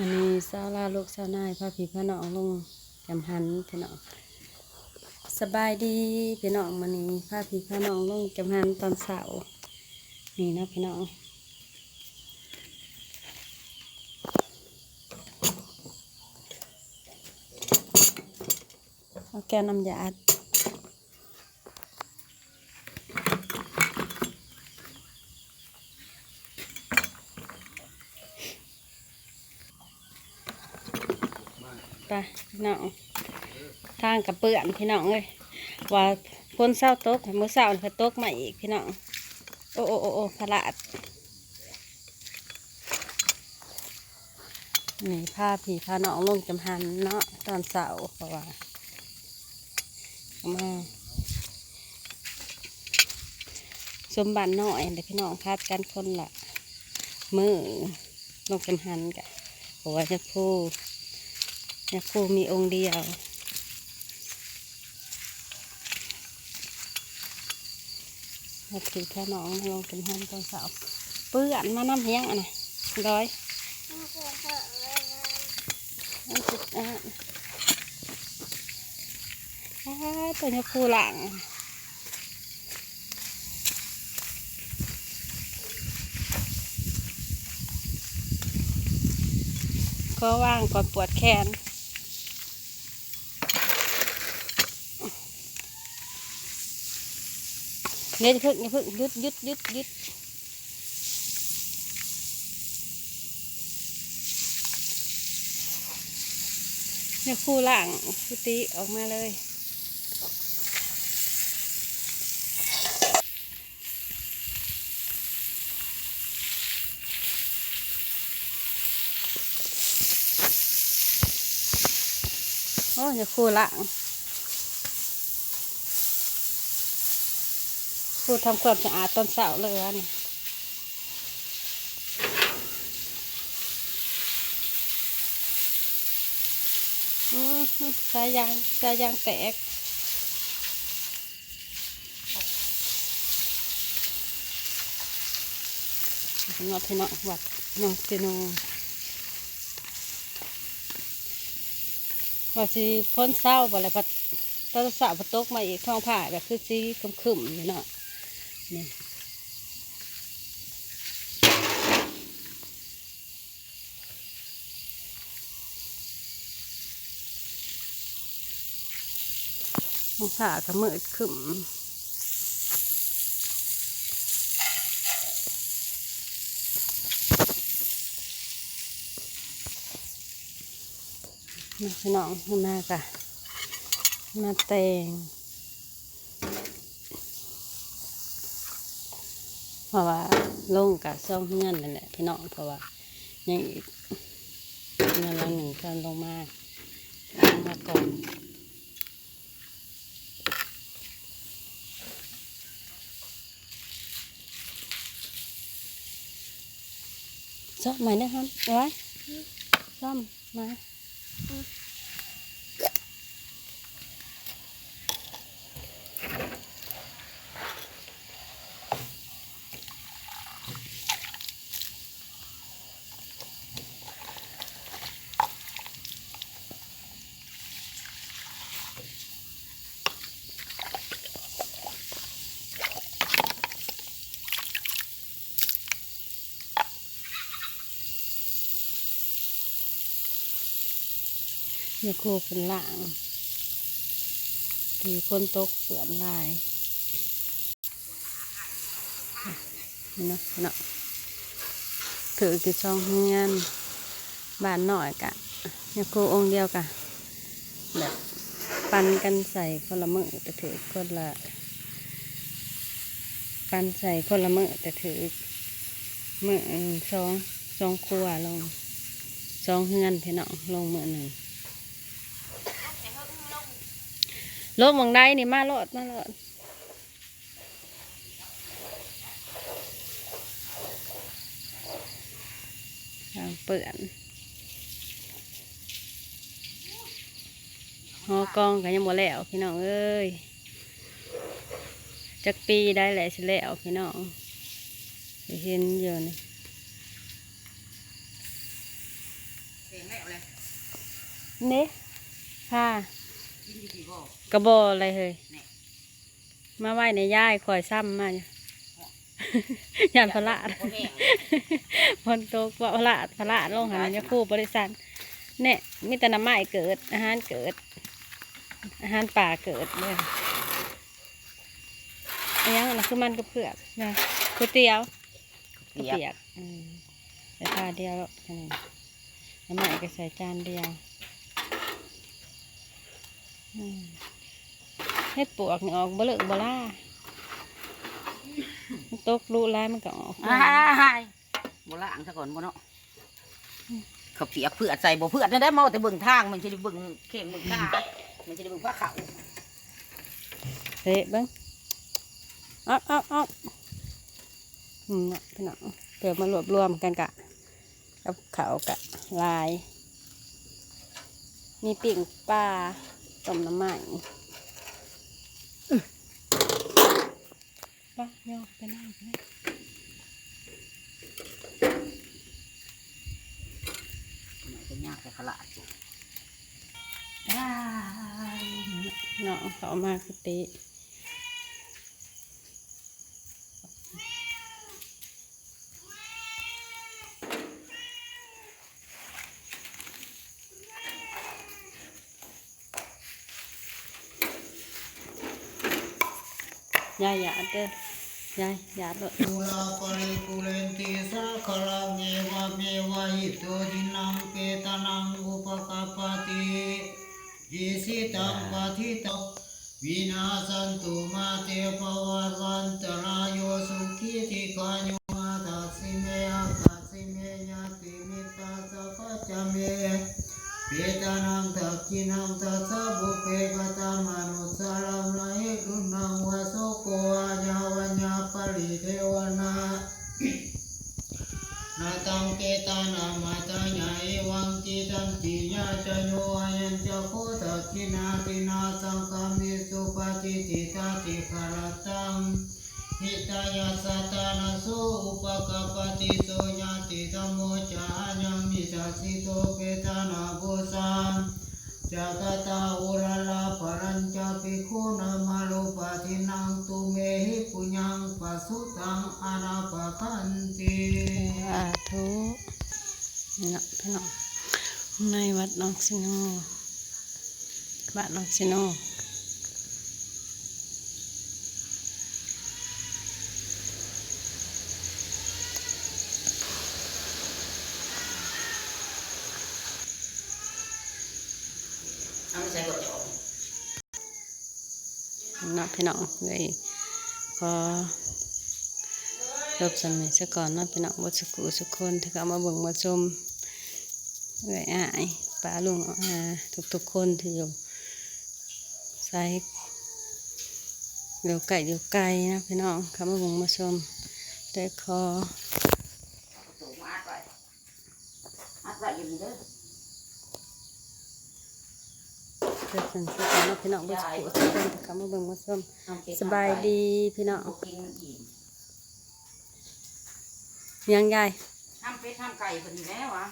อันนี้สาวลาลูกสาวนายพาพี่พาน้องลงจำหันพี่น้องสบายดีพี่น้องมันนี้พาพี่พาน้องลงจำหันตอนเสาร์นี่นะพี่น้องเอาแก้วน้ำยา ไปพี่น้องทางกับเปื่อนพี่น้องเลยว่าพ้นเศร้าตกเมื่อเศร้านี่ก็ตกมาอีกพี่น้องโอ้โอ้โอ้โอ้พลาดนี่พาพี่พาน้องลงจำหันเนาะตอนเสาร์เพราะว่ามาสมบัติน้อยเดี๋ยวพี่น้องคาดกันคนละมือลงจำหันกะเพราะว่าจะพู จะพูมีองค์เดียว มาถือแค่น้องลงเป็นห้องตอนเสาร์เปื้อนมาน้ำเฮียงอะนะร้อยอันสุดอะอ่าตัวนี้คู่หลังก็ว่างก่อนปวดแขน เนี่ยอย่าเพึ่งอย่าเพึ่งยุดยุดยุดยุดเนี่ยคู่หลังคุติออกมาเลยโอ้ยคู่หลัง คู่ทำความสะอาดตอนเสาร์เลยอันนี่สายยางสายยางแตกงอพี่น้องวัดน้องเจโนว่าสิพ้นเศร้าบ่เลยพัดตอนสาวพัดตกมาอีกท้องผ้าแบบคือสีขึมๆนี่เนาะ นี่ท้องผ้าก็มืดขึมมาพี่น้องข้างหน้ากะมาแต่ง เพราะว่าลงกับซ่องเงื่อนนั่นแหละพี่น้องเพราะว่ายังอีกเงินละหนึ่งกันลงมาลงมาก่อนซ่อมใหม่นะครับไว้ซ่อมมา นี่ครูเป็นหลังที่พ้นตกเปลื่อนลายนี่เนาะเนาะถือกี่ซองเฮียนบานหน่อยกะนี่ครูองค์เดียวกะแบบปันกันใส่คนละมือแต่ถือคนละปันใส่คนละมือแต่ถือมือสองสองครัวลงสองเฮือนพี่น้องลงมือหนึ่ง โลกมองได้นี่มาโลดมาโลดทางเปื่อนหอกองกันยังบ่แล้วพี่น้องเอ้ยจักปีได้แหละสิแล้วพี่น้องเห็นอยู่นี่เน่ค่ะ กินอยู่ที่บ่กระบออะไรเฮ้ยนี่มาไหว้ในย่ายคอยซ้ำมาเนี่ยยานพระบ่แห้งพนตกว่าพระพระลงหาเนี่ยคู่บริษัทเนี่ยมีแต่น้ำไม้เกิด อาหารเกิด อาหารป่าเกิดเลยอันยังนะคือมันกับเผือกนะก๋วยเตี๋ยวก๋วยเปียกเตี๋ยวอืมใส่ผ้าเดียวอืมน้ำไม้ก็ใส่จานเดียวอืม เฮ็ดปวกนี่ออกบ่เลิกบ่ล่ามันตกรูร้ายมันก็ออกอ้ายบ่ล้างซะก่อนบ่เนาะเขาเปียกเพื่อใส่บ่เพื่อนั่นได้มาแต่เบิ่งทางมันสิได้เบิ่งเข่งเบิ่งขามันสิได้เบิ่งผ้าขาวเฮ้เบิ้งออกออกออกอืมเนาะพี่น้องเดี๋ยวมารวบรวมกันกะกับเขาวกะลาย มีปิ่งปลา ต้มน้ำมันปะย่อไปนั่งไปมันเป็นยากแต่ขลาดอ้ายเนาะเขาเอามาคือเตะ ยายหยาดเด้อยายหยาดเลยปุราปริปุเรนติสาคลังเอวะเมวะหิโตจินังเปตานังอุปกปปติยิสิตังปะทิตังวินาสันตุมาเตปวัตวันตรายโยสุขีติกายุมาตัสสิเมอาตัสสิเมญาติมิตาสัพพะจเมเปตานังตักขินังตัสสะบุาติขารตังหิตายาสัตานาโสอุปกปปติโสญาติธรรมโมจายังมิจาสิโตเปตานาโกสัง จักตาอุรลาปรัญจปิคุนามาลุปะทินังตุเมหิปุญญังปัสสุตังอนาปะคันติ สาธุนี่เนาะพี่น้องในวัดน้องสิโนบ้านน้องสิโน เอาไม่ใส่กดจะออก เนาะพี่น้องเลยขอรบสมัยซะก่อนเนาะพี่น้องวัดสกุสุกคนที่เขามาเบิ่งมาชมเลยอายป้าลุงอ่าทุกๆคนที่อยู่ใส่เดี๋ยวไก่เดี๋ยวไก่นะพี่น้องเขามาเบิ่งมาชมได้ขอ ประตูมาอัดไว้อัดไว้อยู่นี่ เด้อเพื่อสันสักเนาะพี่น้องวัดสกุสุกคนที่เขามาเบิ่งมาชมน้ำเค็มสบายดีพี่น้องบ่กินมันอิ่มยังยายห้ามเป็ดห้ามไก่เพิ่นอยู่แล้ววะ